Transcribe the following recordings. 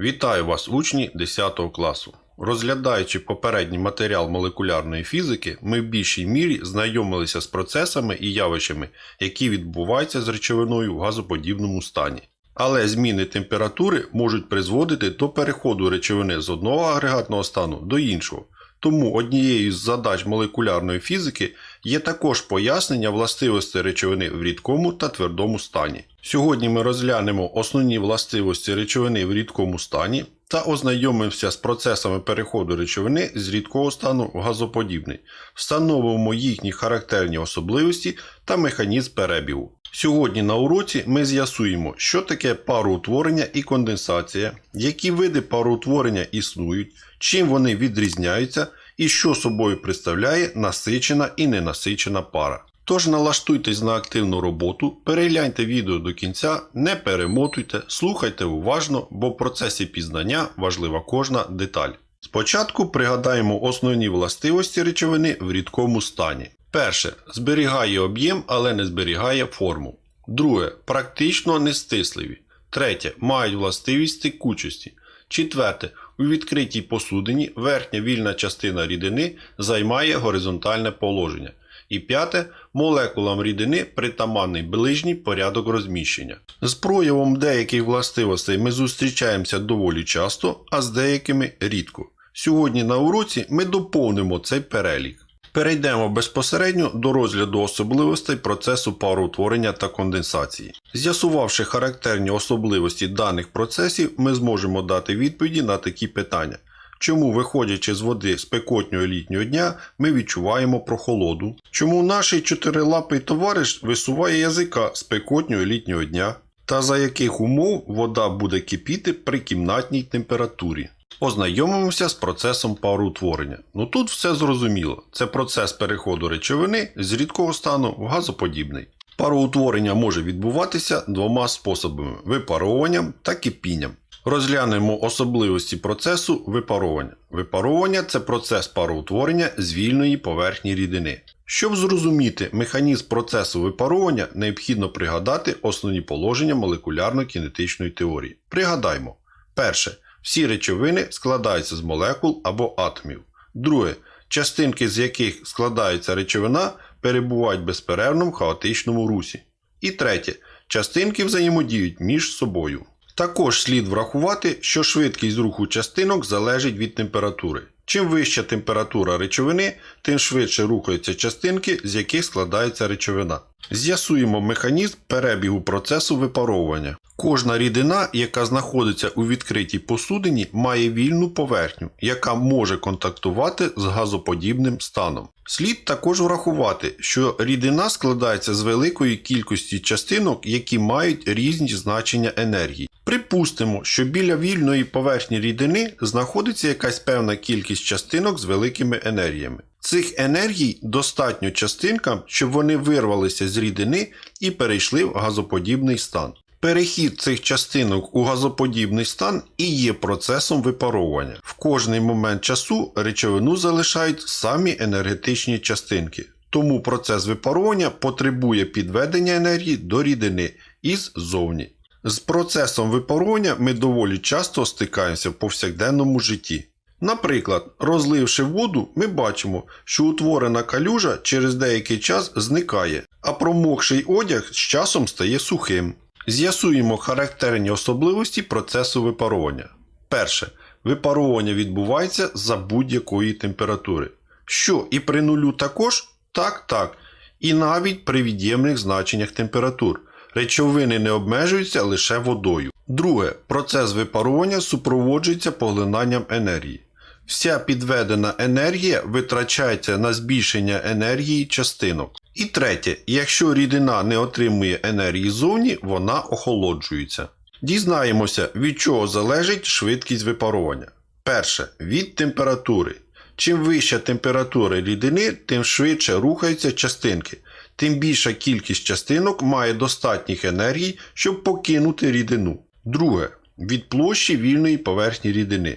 Вітаю вас, учні 10 класу. Розглядаючи попередній матеріал молекулярної фізики, ми в більшій мірі знайомилися з процесами і явищами, які відбуваються з речовиною в газоподібному стані. Але зміни температури можуть призводити до переходу речовини з одного агрегатного стану до іншого. Тому однією з задач молекулярної фізики є також пояснення властивостей речовини в рідкому та твердому стані. Сьогодні ми розглянемо основні властивості речовини в рідкому стані та ознайомимося з процесами переходу речовини з рідкого стану в газоподібний, встановимо їхні характерні особливості та механізм перебігу. Сьогодні на уроці ми з'ясуємо, що таке пароутворення і конденсація, які види пароутворення існують, чим вони відрізняються і що собою представляє насичена і ненасичена пара. Тож налаштуйтесь на активну роботу, перегляньте відео до кінця, не перемотуйте, слухайте уважно, бо в процесі пізнання важлива кожна деталь. Спочатку пригадаємо основні властивості речовини в рідкому стані. Перше. Зберігає об'єм, але не зберігає форму. Друге. Практично нестисливі. Третє. Мають властивість текучості. Четверте. У відкритій посудині верхня вільна частина рідини займає горизонтальне положення. І п'яте, молекулам рідини притаманний ближній порядок розміщення. З проявом деяких властивостей ми зустрічаємося доволі часто, а з деякими рідко. Сьогодні на уроці ми доповнимо цей перелік. Перейдемо безпосередньо до розгляду особливостей процесу пароутворення та конденсації. З'ясувавши характерні особливості даних процесів, ми зможемо дати відповіді на такі питання. Чому, виходячи з води спекотнього літнього дня, ми відчуваємо прохолоду? Чому наш чотирилапий товариш висуває язика спекотнього літнього дня? Та за яких умов вода буде кипіти при кімнатній температурі? Ознайомимося з процесом пароутворення. Ну тут все зрозуміло. Це процес переходу речовини з рідкого стану в газоподібний. Пароутворення може відбуватися двома способами випаровуванням та кипінням. Розглянемо особливості процесу випаровування. Випаровування це процес пароутворення з вільної поверхні рідини. Щоб зрозуміти механізм процесу випаровування, необхідно пригадати основні положення молекулярно-кінетичної теорії. Пригадаймо: перше. Всі речовини складаються з молекул або атомів. Друге. Частинки, з яких складається речовина, перебувають в безперервному хаотичному русі. І третє. Частинки взаємодіють між собою. Також слід врахувати, що швидкість руху частинок залежить від температури. Чим вища температура речовини, тим швидше рухаються частинки, з яких складається речовина. З'ясуємо механізм перебігу процесу випаровування. Кожна рідина, яка знаходиться у відкритій посудині, має вільну поверхню, яка може контактувати з газоподібним станом. Слід також врахувати, що рідина складається з великої кількості частинок, які мають різні значення енергії. Припустимо, що біля вільної поверхні рідини знаходиться якась певна кількість частинок з великими енергіями. Цих енергій достатньо частинкам, щоб вони вирвалися з рідини і перейшли в газоподібний стан. Перехід цих частинок у газоподібний стан і є процесом випаровування. В кожний момент часу речовину залишають самі енергетичні частинки. Тому процес випаровування потребує підведення енергії до рідини із зовні. З процесом випаровування ми доволі часто стикаємося в повсякденному житті. Наприклад, розливши воду, ми бачимо, що утворена калюжа через деякий час зникає, а промокший одяг з часом стає сухим. З'ясуємо характерні особливості процесу випаровування. Перше. Випаровування відбувається за будь-якої температури. Що і при нулю також? Так, так. І навіть при від'ємних значеннях температур. Речовини не обмежуються лише водою. Друге. Процес випаровування супроводжується поглинанням енергії. Вся підведена енергія витрачається на збільшення енергії частинок. І третє, якщо рідина не отримує енергії зовні, вона охолоджується. Дізнаємося, від чого залежить швидкість випаровування. Перше від температури. Чим вища температура рідини, тим швидше рухаються частинки, тим більша кількість частинок має достатніх енергій, щоб покинути рідину. Друге від площі вільної поверхні рідини.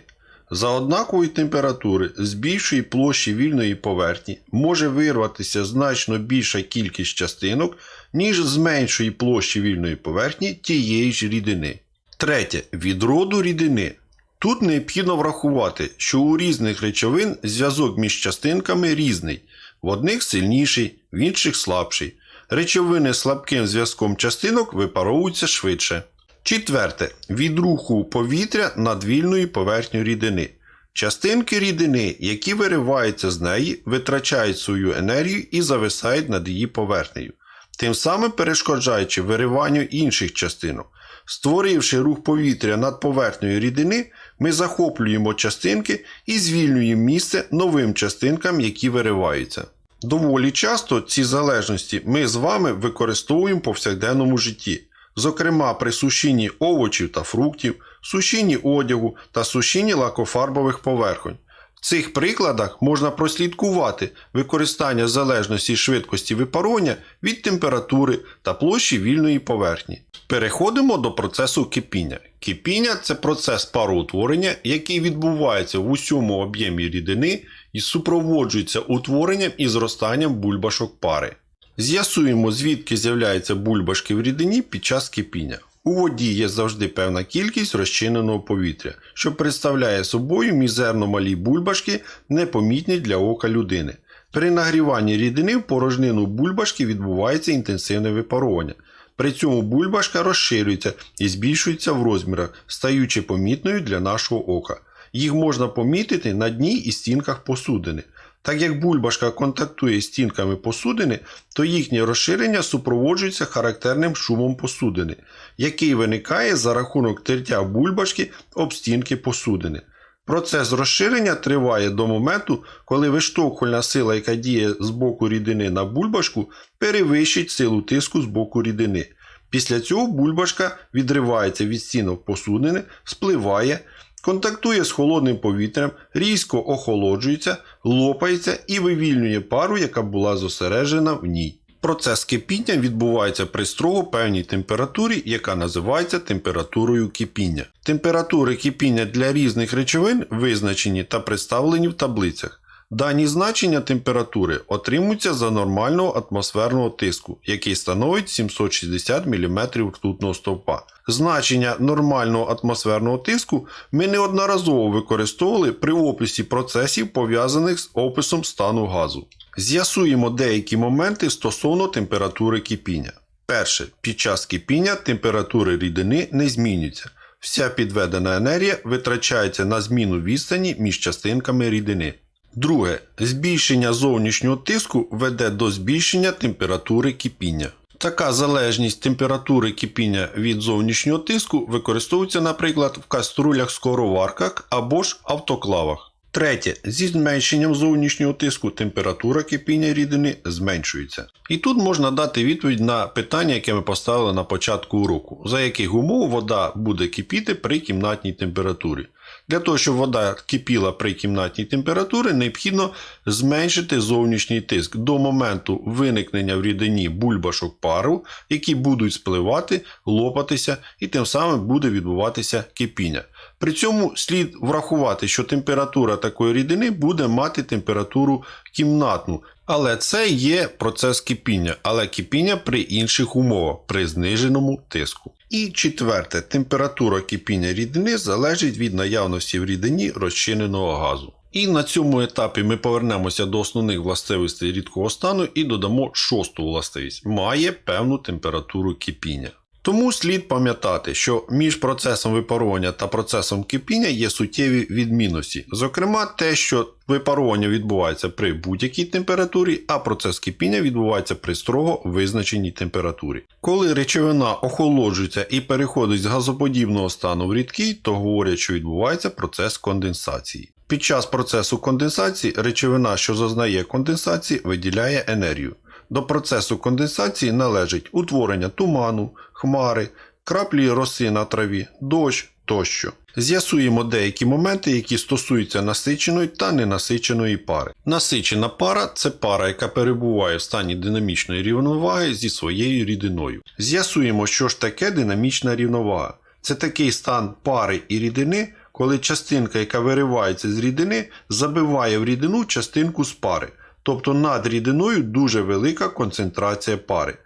За однакової температури з більшої площі вільної поверхні може вирватися значно більша кількість частинок, ніж з меншої площі вільної поверхні тієї ж рідини. Третє. Від роду рідини. Тут необхідно врахувати, що у різних речовин зв'язок між частинками різний. В одних сильніший, в інших слабший. Речовини з слабким зв'язком частинок випаровуються швидше. Четверте. Від руху повітря над вільною поверхнею рідини. Частинки рідини, які вириваються з неї, витрачають свою енергію і зависають над її поверхнею, тим самим перешкоджаючи вириванню інших частинок. Створивши рух повітря над поверхнею рідини, ми захоплюємо частинки і звільнюємо місце новим частинкам, які вириваються. Доволі часто ці залежності ми з вами використовуємо в повсякденному житті, зокрема при сушінні овочів та фруктів, сушінні одягу та сушінні лакофарбових поверхонь. В цих прикладах можна прослідкувати використання залежності швидкості випарування від температури та площі вільної поверхні. Переходимо до процесу кипіння. Кипіння це процес пароутворення, який відбувається в усьому об'ємі рідини і супроводжується утворенням і зростанням бульбашок пари. З'ясуємо, звідки з'являються бульбашки в рідині під час кипіння. У воді є завжди певна кількість розчиненого повітря, що представляє собою мізерно малі бульбашки, непомітні для ока людини. При нагріванні рідини в порожнину бульбашки відбувається інтенсивне випаровування. При цьому бульбашка розширюється і збільшується в розмірах, стаючи помітною для нашого ока. Їх можна помітити на дні і стінках посудини. Так як бульбашка контактує з стінками посудини, то їхнє розширення супроводжується характерним шумом посудини, який виникає за рахунок тертя бульбашки об стінки посудини. Процес розширення триває до моменту, коли виштовхувальна сила, яка діє з боку рідини на бульбашку, перевищить силу тиску з боку рідини. Після цього бульбашка відривається від стінок посудини, спливає, контактує з холодним повітрям, різко охолоджується, лопається і вивільнює пару, яка була зосереджена в ній. Процес кипіння відбувається при строго певній температурі, яка називається температурою кипіння. Температури кипіння для різних речовин визначені та представлені в таблицях. Дані значення температури отримуються за нормального атмосферного тиску, який становить 760 мм ртутного стовпа. Значення нормального атмосферного тиску ми неодноразово використовували при описі процесів, пов'язаних з описом стану газу. З'ясуємо деякі моменти стосовно температури кипіння. Перше, під час кипіння температури рідини не змінюється. Вся підведена енергія витрачається на зміну відстані між частинками рідини. Друге, збільшення зовнішнього тиску веде до збільшення температури кипіння. Така залежність температури кипіння від зовнішнього тиску використовується, наприклад, в каструлях скороварках або ж автоклавах. Третє. Зі зменшенням зовнішнього тиску температура кипіння рідини зменшується. І тут можна дати відповідь на питання, яке ми поставили на початку уроку, за яких умов вода буде кипіти при кімнатній температурі. Для того, щоб вода кипіла при кімнатній температурі, необхідно зменшити зовнішній тиск до моменту виникнення в рідині бульбашок пару, які будуть спливати, лопатися, і тим самим буде відбуватися кипіння. При цьому слід врахувати, що температура такої рідини буде мати температуру кімнатну. Але це є процес кипіння, але кипіння при інших умовах, при зниженому тиску. І четверте, температура кипіння рідини залежить від наявності в рідині розчиненого газу. І на цьому етапі ми повернемося до основних властивостей рідкого стану і додамо шосту властивість має певну температуру кипіння. Тому слід пам'ятати, що між процесом випаровування та процесом кипіння є суттєві відмінності. Зокрема, те, що випаровування відбувається при будь-якій температурі, а процес кипіння відбувається при строго визначеній температурі. Коли речовина охолоджується і переходить з газоподібного стану в рідкий, то говорять, що відбувається процес конденсації. Під час процесу конденсації речовина, що зазнає конденсації, виділяє енергію. До процесу конденсації належить утворення туману, хмари, краплі роси на траві, дощ тощо. З'ясуємо деякі моменти, які стосуються насиченої та ненасиченої пари. Насичена пара це пара, яка перебуває в стані динамічної рівноваги зі своєю рідиною. З'ясуємо, що ж таке динамічна рівновага. Це такий стан пари і рідини, коли частинка, яка виривається з рідини, забиває в рідину частинку з пари. Тобто над рідиною дуже велика концентрація пари.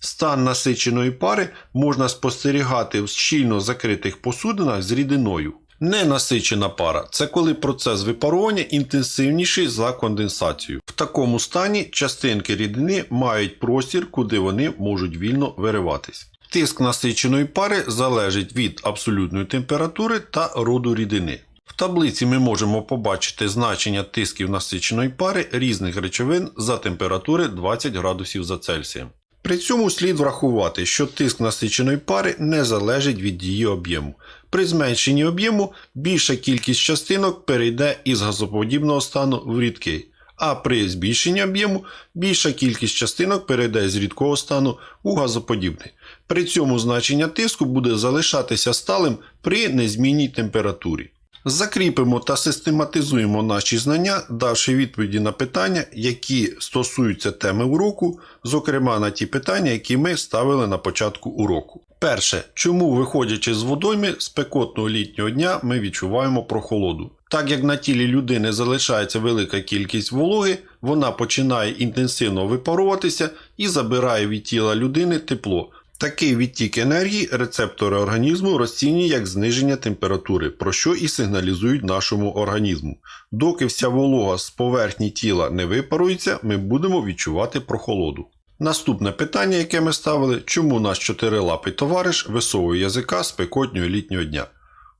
Стан насиченої пари можна спостерігати в щільно закритих посудинах з рідиною. Ненасичена пара це коли процес випаровування інтенсивніший за конденсацію. В такому стані частинки рідини мають простір, куди вони можуть вільно вириватись. Тиск насиченої пари залежить від абсолютної температури та роду рідини. В таблиці ми можемо побачити значення тисків насиченої пари різних речовин за температури 20 градусів за Цельсієм. При цьому слід врахувати, що тиск насиченої пари не залежить від її об'єму. При зменшенні об'єму більша кількість частинок перейде із газоподібного стану в рідкий, а при збільшенні об'єму більша кількість частинок перейде з рідкого стану у газоподібний. При цьому значення тиску буде залишатися сталим при незмінній температурі. Закріпимо та систематизуємо наші знання, давши відповіді на питання, які стосуються теми уроку, зокрема на ті питання, які ми ставили на початку уроку. Перше, чому виходячи з водойми спекотного літнього дня, ми відчуваємо прохолоду. Так як на тілі людини залишається велика кількість вологи, вона починає інтенсивно випаруватися і забирає від тіла людини тепло. Такий відтік енергії рецептори організму розцінюють як зниження температури, про що і сигналізують нашому організму. Доки вся волога з поверхні тіла не випарується, ми будемо відчувати прохолоду. Наступне питання, яке ми ставили, чому наш чотирилапий товариш висовує язика спекотнього літнього дня.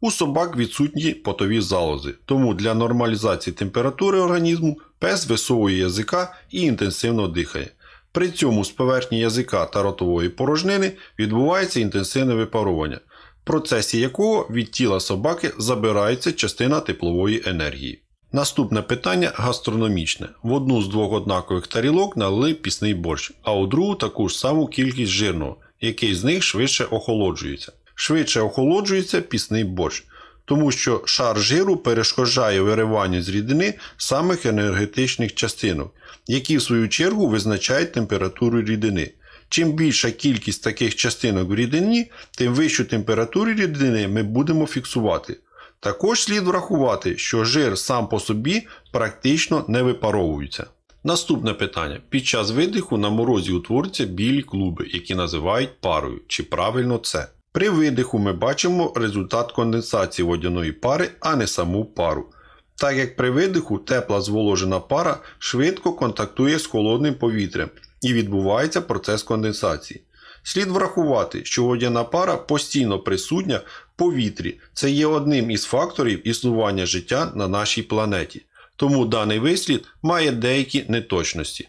У собак відсутні потові залози, тому для нормалізації температури організму пес висовує язика і інтенсивно дихає. При цьому з поверхні язика та ротової порожнини відбувається інтенсивне випаровування, в процесі якого від тіла собаки забирається частина теплової енергії. Наступне питання гастрономічне. В одну з двох однакових тарілок налили пісний борщ, а у другу таку ж саму кількість жирного, який з них швидше охолоджується. Швидше охолоджується пісний борщ, тому що шар жиру перешкоджає вириванню з рідини самих енергетичних частинок, які в свою чергу визначають температуру рідини. Чим більша кількість таких частинок в рідині, тим вищу температуру рідини ми будемо фіксувати. Також слід врахувати, що жир сам по собі практично не випаровується. Наступне питання. Під час видиху на морозі утворюються білі клуби, які називають парою. Чи правильно це? При видиху ми бачимо результат конденсації водяної пари, а не саму пару. Так як при видиху тепла зволожена пара швидко контактує з холодним повітрям і відбувається процес конденсації. Слід врахувати, що водяна пара постійно присутня в повітрі. Це є одним із факторів існування життя на нашій планеті. Тому даний вислід має деякі неточності.